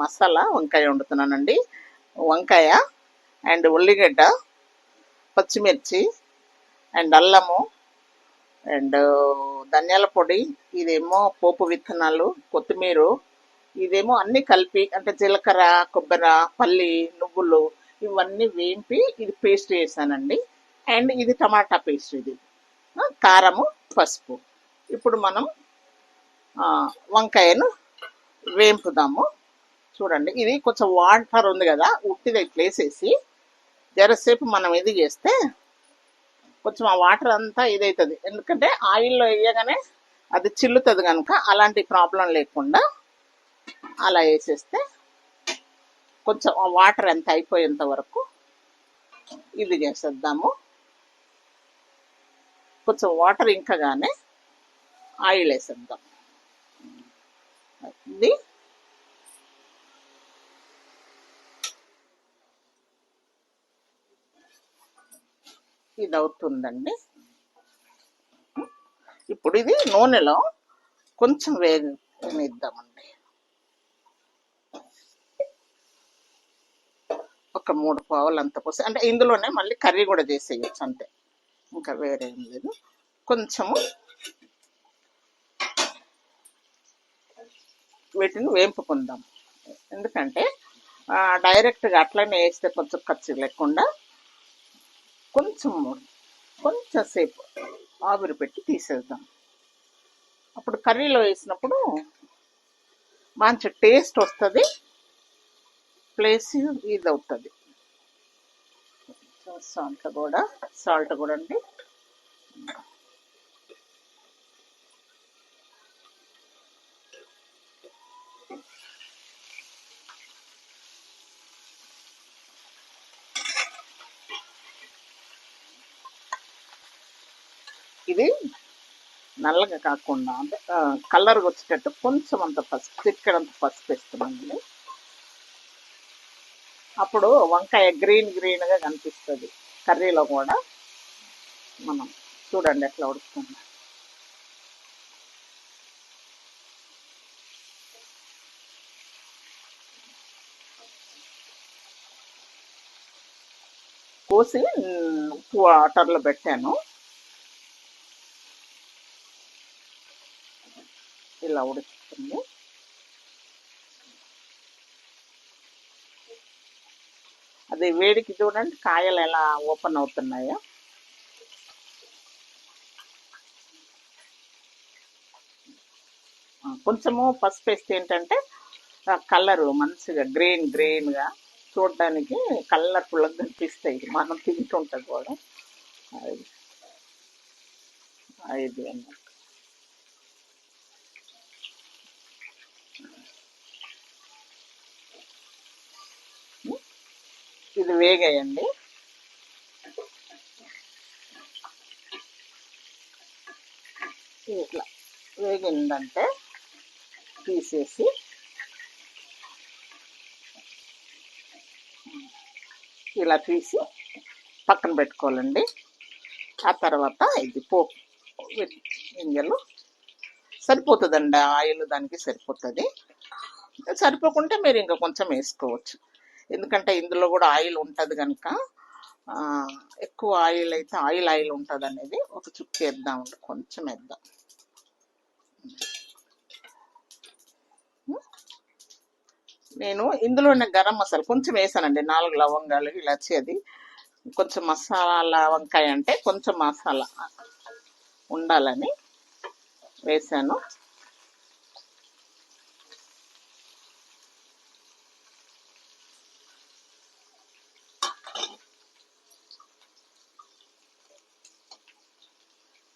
మసాలా వంకాయ వండుతున్నానండి. వంకాయ అండ్ ఉల్లిగడ్డ పచ్చిమిర్చి అండ్ అల్లము అండ్ ధనియాల పొడి ఇదేమో పోపు విత్తనాలు కొత్తిమీర ఇదేమో అన్నీ కలిపి అంటే జీలకర్ర కొబ్బరి పల్లి నువ్వులు ఇవన్నీ వేంపి ఇది పేస్ట్ చేశానండి. అండ్ ఇది టమాటా పేస్ట్ ఇది. కారము పసుపు. ఇప్పుడు మనం వంకాయను వేంపుదాము. చూడండి. ఇది కొంచెం వాటర్ ఉంది కదా ఉట్టిది ఇట్లా వేసేసి జరసేపు మనం ఇది చేస్తే కొంచెం ఆ వాటర్ అంతా ఇదవుతుంది ఎందుకంటే ఆయిల్లో వేయగానే అది చిల్లుతుంది కనుక అలాంటి ప్రాబ్లం లేకుండా అలా వేసేస్తే కొంచెం ఆ వాటర్ ఎంత అయిపోయేంత వరకు ఇది చేసేద్దాము. కొంచెం వాటర్ ఇంకగానే ఆయిల్ వేసేద్దాం. ఇది ఇది అవుతుందండి ఇప్పుడు ఇది నూనెలో కొంచెం వేగనిద్దామండి. ఒక మూడు పావులు అంత పోసి అంటే ఇందులోనే మళ్ళీ కర్రీ కూడా చేసేయచ్చు అంతే. ఇంకా వేరేం లేదు. కొంచెము వీటిని వేంపుకుందాం. ఎందుకంటే డైరెక్ట్గా అట్లనే వేస్తే కొంచెం ఖర్చు లేకుండా కొంచెం కొంచెంసేపు ఆవిరి పెట్టి తీసేద్దాం. అప్పుడు కర్రీలో వేసినప్పుడు మంచి టేస్ట్ వస్తుంది ప్లేస్ ఇది అవుతుంది సాల్ట్ కూడా సాల్ట్ కూడా అండి. ఇది నల్లగా కాకుండా అంటే కలర్ వచ్చేటట్టు కొంచెం అంత పసుపు చిక్కడంత పసుపు వేస్తున్నామండి అప్పుడు వంకాయ గ్రీన్ గ్రీన్గా కనిపిస్తుంది. కర్రీలో కూడా మనం చూడండి ఎట్లా ఉడుకుతుంది. కోసి ఉప్పు వాటర్లో పెట్టాను. ఇలా ఉడుకుతుంది అది వేడికి చూడండి కాయలు ఎలా ఓపెన్ అవుతున్నాయో. కొంచెము పసుపు వేస్తే ఏంటంటే కలర్ మంచిగా గ్రీన్ గ్రీన్గా చూడడానికి కలర్ఫుల్గా కనిపిస్తాయి. మనం తింటుంటాం కూడా. అది ఇది అన్నమాట. ఇది వేగేయండి. ఇట్లా వేగిందంటే తీసేసి ఇలా తీసి పక్కన పెట్టుకోవాలండి. ఆ తర్వాత ఇది పోపు గింజలు సరిపోతుందండి. ఆయిల్ దానికి సరిపోతుంది. సరిపోకుంటే మీరు ఇంకా కొంచెం వేసుకోవచ్చు. ఎందుకంటే ఇందులో కూడా ఆయిల్ ఉంటుంది కనుక ఎక్కువ ఆయిల్ అయితే ఆయిల్ ఆయిల్ ఉంటుంది అనేది ఒక చుక్క వేద్దాం కొంచెం వేద్దాం. నేను ఇందులోనే గరం మసాలా కొంచెం వేసానండి నాలుగు లవంగాలు ఇలాచి అది. కొంచెం మసాలా వంకాయ అంటే కొంచెం మసాలా ఉండాలని వేసాను.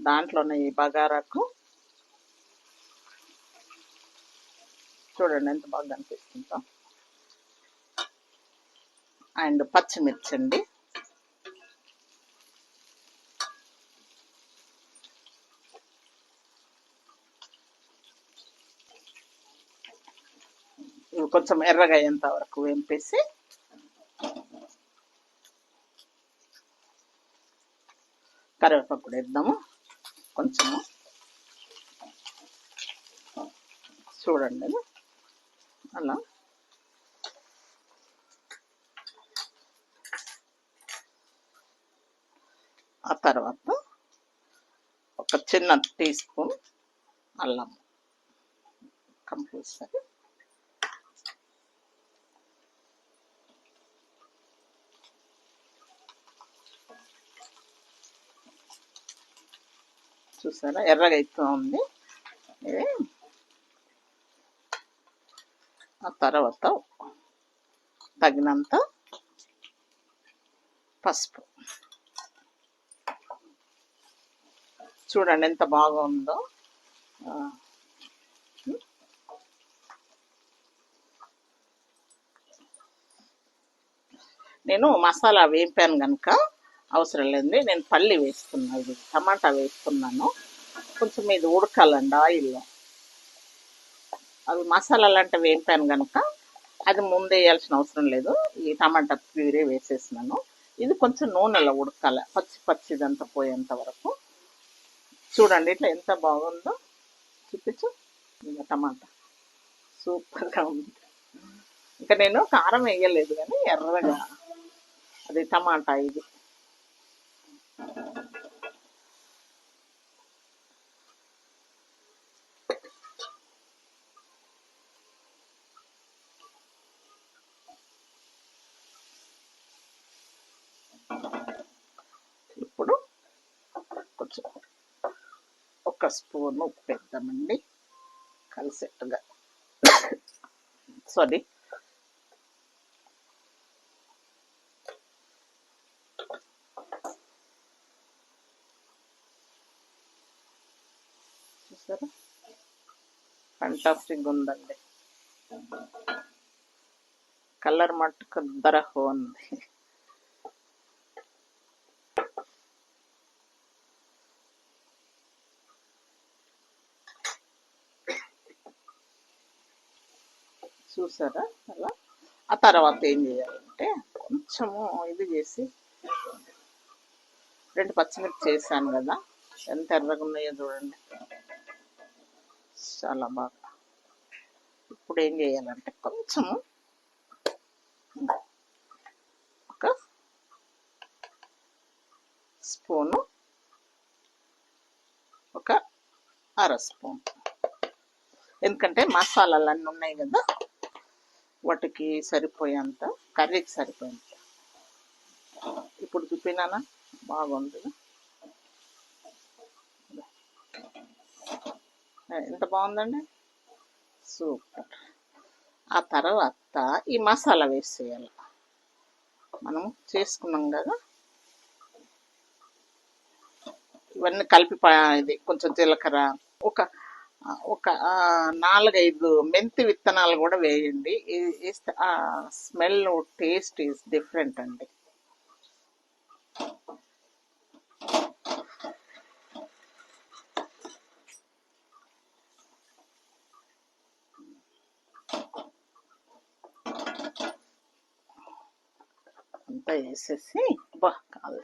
దాంట్లోనే ఈ బగారాకు. చూడండి ఎంత బాగా కనిపిస్తుందో. అండ్ పచ్చిమిర్చి అండి. కొంచెం ఎర్రగా అయ్యేంత వరకు వేంపేసి కరివేపాకు కూడా వేద్దాము. కొంచెము చూడండి. అలా. ఆ తర్వాత ఒక చిన్న టీ స్పూన్ అల్లం. కంపల్సరీ. చూసారా? ఎర్రగా అయితే ఉంది. ఇది ఆ తర్వాత తగినంత పసుపు. చూడండి ఎంత బాగుందో. ఉందో నేను మసాలా వేపాను కనుక అవసరం లేదు నేను పల్లి వేసుకున్నాను ఇది టమాటా వేసుకున్నాను. కొంచెం ఇది ఉడకాలండి ఆయిల్లో. అవి మసాలాలు లాంటివి వేపాను కనుక అది ముందే వేయాల్సిన అవసరం లేదు. ఈ టమాటా ప్యూరే వేసేసినాను. ఇది కొంచెం నూనెలో ఉడకాలి. పచ్చి పచ్చిదంతా పోయేంత వరకు. చూడండి ఇట్లా ఎంత బాగుందో. చూపించు. ఇంకా టమాటా. సూపర్గా ఉంది. ఇంకా నేను కారం వేయలేదు కానీ ఎర్రగా. అది టమాటా ఇది. ఇప్పుడు కొంచెం ఒక స్పూన్ ఉప్పు పెద్దామండి కలిసేట్టుగా సారీ చూసారా ఫంటాస్టిక్ ఉందండి. కలర్ మట్టుకు దరహో ఉంది చూసారా? అలా. ఆ తర్వాత ఏం చేయాలంటే కొంచెము ఇది చేసి రెండు పచ్చిమిర్చి చేశాను కదా. ఎంత ఎర్రగా ఉన్నాయో చూడండి. చాలా బాగా. ఇప్పుడు ఏం చేయాలంటే కొంచెము ఒక స్పూను ఒక అర స్పూన్. ఎందుకంటే మసాలాలు అన్నీ ఉన్నాయి కదా వాటికి సరిపోయేంత కర్రీకి సరిపోయేంత. ఇప్పుడు చూపినానా? బాగుంది. ఎంత బాగుందండి? సూపర్. ఆ తర్వాత ఈ మసాలా వేసేయాలి. మనం చేసుకున్నాం కదా. ఇవన్నీ కలిపి ఇది కొంచెం జీలకర్ర ఒక ఒక నాలుగైదు మెంతి విత్తనాలు కూడా వేయండి. వేస్తే ఆ స్మెల్ టేస్ట్ ఈస్ డిఫరెంట్ అండి. అంతా వేసేసి బా కాదు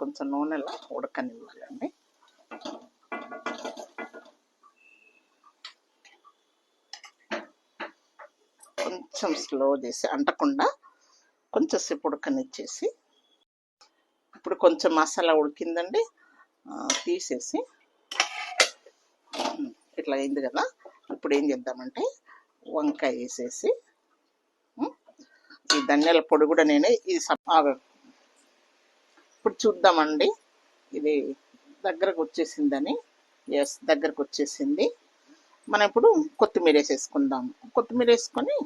కొంచెం నూనెలో ఉడకనివ్వాలండి. కొంచెం స్లో చేసి అంటకుండా కొంచెం సేపు ఉడకనిచ్చేసి ఇప్పుడు కొంచెం మసాలా ఉడికిందండి. తీసేసి ఇట్లా అయింది కదా ఇప్పుడు ఏం చేద్దామంటే వంకాయ వేసేసి ఈ ధనియాల పొడి కూడా నేను ఇది ఇప్పుడు చూద్దామండి. ఇది దగ్గరకు వచ్చేసిందని ఎస్ దగ్గరకు వచ్చేసింది. మనం ఇప్పుడు కొత్తిమీర వేసేసుకుందాము కొత్తిమీర వేసుకొని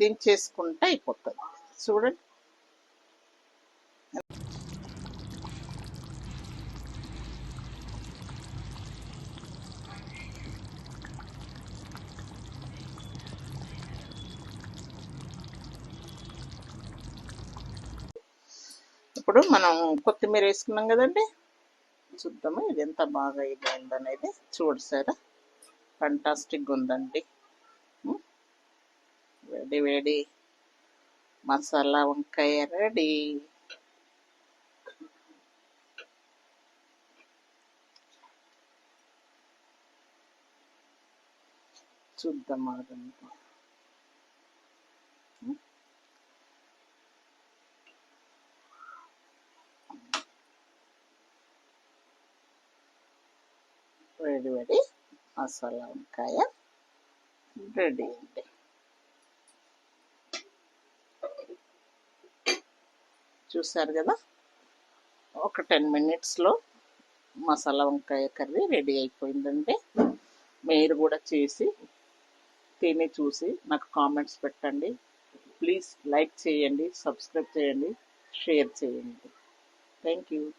దించేసుకుంటే అయిపోతుంది. చూడండి. ఇప్పుడు మనం కొత్తిమీర వేసుకున్నాం కదండి? చూద్దాము ఇది ఎంత బాగా ఇది అనేది చూడసారా ఫంటాస్టిక్గా ఉందండి వేడి వేడి మసాలా వంకాయ రెడీ. చూద్దాం అదంతా. వేడి వేడి మసాలా వంకాయ రెడీ అండి. చూసారు కదా? ఒక టెన్ మినిట్స్లో మసాలా వంకాయ కర్రీ రెడీ అయిపోయిందండి. మీరు కూడా చేసి తిని చూసి నాకు కామెంట్స్ పెట్టండి. ప్లీజ్ లైక్ చేయండి సబ్స్క్రైబ్ చేయండి షేర్ చేయండి. Thank you.